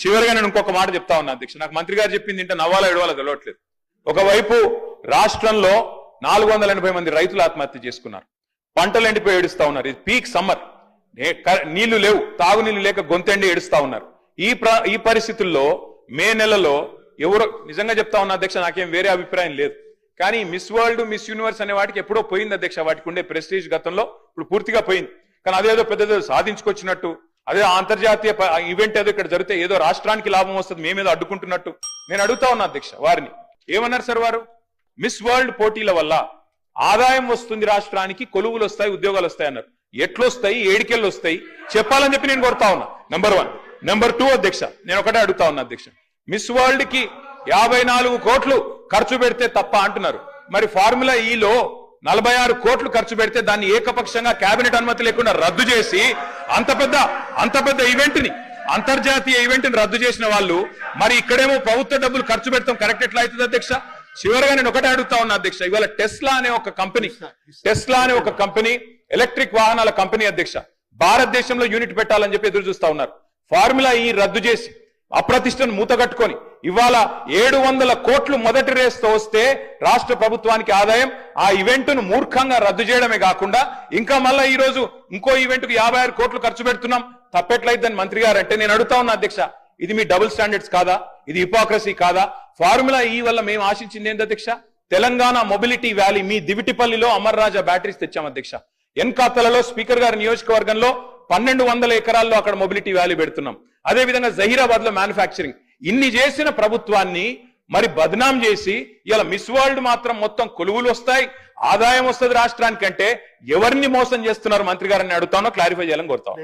చివరిగా నేను ఇంకొక మాట చెప్తా ఉన్నా అధ్యక్ష నాకు మంత్రి గారు చెప్పింది ఇంటే నవ్వాలా ఎడవాలో తెలియట్లేదు ఒకవైపు రాష్ట్రంలో నాలుగు వందల ఎనభై మంది రైతులు ఆత్మహత్య చేసుకున్నారు. పంటలు ఎండిపోయి ఏడుస్తా ఉన్నారు. ఇది పీక్ సమ్మర్. నీళ్ళు లేవు. తాగునీళ్ళు లేక గొంతెండి ఏడుస్తా ఉన్నారు. ఈ ఈ పరిస్థితుల్లో మే నెలలో ఎవరో నిజంగా చెప్తా ఉన్నా అధ్యక్ష నాకేం వేరే అభిప్రాయం లేదు. కానీ మిస్ వరల్డ్ మిస్ యూనివర్స్ అనే వాటికి ఎప్పుడో పోయింది అధ్యక్ష వాటికి ఉండే ప్రెస్టీజ్ గతంలో ఇప్పుడు పూర్తిగా పోయింది. కానీ అదేదో పెద్దదో సాధించుకొచ్చినట్టు అదే అంతర్జాతీయ ఈవెంట్ ఏదో ఇక్కడ జరిగితే ఏదో రాష్ట్రానికి లాభం వస్తుంది మేమేదో అడ్డుకుంటున్నట్టు. నేను అడుగుతా ఉన్నా అధ్యక్ష వారిని. ఏమన్నారు సార్ వారు? మిస్ వరల్డ్ పోటీల వల్ల ఆదాయం వస్తుంది రాష్ట్రానికి కొలువులు వస్తాయి ఉద్యోగాలు వస్తాయి అన్నారు. ఎట్లొస్తాయి? ఏడికెళ్ళు వస్తాయి చెప్పాలని చెప్పి నేను కొడతా ఉన్నా. నెంబర్ వన్ నెంబర్ టూ అధ్యక్ష నేను ఒకటే అడుగుతా ఉన్నా అధ్యక్ష. మిస్ వరల్డ్కి యాభై నాలుగు కోట్లు ఖర్చు పెడితే తప్ప అంటున్నారు. మరి ఫార్ములా ఈలో e నలభై ఆరు కోట్లు ఖర్చు పెడితే దాన్ని ఏకపక్షంగా కేబినెట్ అనుమతి లేకుండా రద్దు చేసి అంత పెద్ద అంత పెద్ద ఈవెంట్ని అంతర్జాతీయ ఈవెంట్ని రద్దు చేసిన వాళ్ళు మరి ఇక్కడేమో ప్రభుత్వ డబ్బులు ఖర్చు పెడతాం కరెక్ట్ ఎట్లా అవుతుంది అధ్యక్ష? చివరిగా నేను ఒకటే అడుగుతా ఉన్నా అధ్యక్ష ఇవాళ టెస్లా అనే ఒక కంపెనీ టెస్లా అనే ఒక కంపెనీ ఎలక్ట్రిక్ వాహనాల కంపెనీ అధ్యక్ష భారతదేశంలో యూనిట్ పెట్టాలని చెప్పి ఎదురు చూస్తా ఉన్నారు. ఫార్ములా ఈ రద్దు చేసి అప్రతిష్టను మూతగట్టుకొని ఇవాళ ఏడు వందల కోట్లు మొదటి రేస్తో వస్తే రాష్ట్ర ప్రభుత్వానికి ఆదాయం ఆ ఈవెంట్ను మూర్ఖంగా రద్దు చేయడమే కాకుండా ఇంకా మళ్ళా ఈ రోజు ఇంకో ఈవెంట్కు యాభై ఆరు కోట్లు ఖర్చు పెడుతున్నాం. తప్పెట్లయిద్దని మంత్రి గారు అంటే నేను అడుగుతా ఉన్నా అధ్యక్ష ఇది మీ డబుల్ స్టాండర్డ్స్ కాదా? ఇది హిపోక్రసీ కాదా? ఫార్ములా ఈ వల్ల మేము ఆశించింది ఏంటి అధ్యక్ష? తెలంగాణ మొబిలిటీ వ్యాలీ మీ దివిటిపల్లిలో అమర్రాజా బ్యాటరీస్ తెచ్చాం అధ్యక్ష. ఎన్కాతలలో స్పీకర్ గారి నియోజకవర్గంలో పన్నెండు వందల ఎకరాల్లో అక్కడ మొబిలిటీ వ్యాలీ పెడుతున్నాం. అదే విధంగా జహీరాబాద్లో మ్యానుఫ్యాక్చరింగ్ ఇన్ని చేసిన ప్రభుత్వాన్ని మరి బద్నాం చేసి ఇలా మిస్ వరల్డ్ మాత్రం మొత్తం కొలువులు వస్తాయి ఆదాయం వస్తుంది రాష్ట్రానికంటే ఎవరిని మోసం చేస్తున్నారు మంత్రి గారిని అడుగుతానో క్లారిఫై చేయాలని కోరుతాను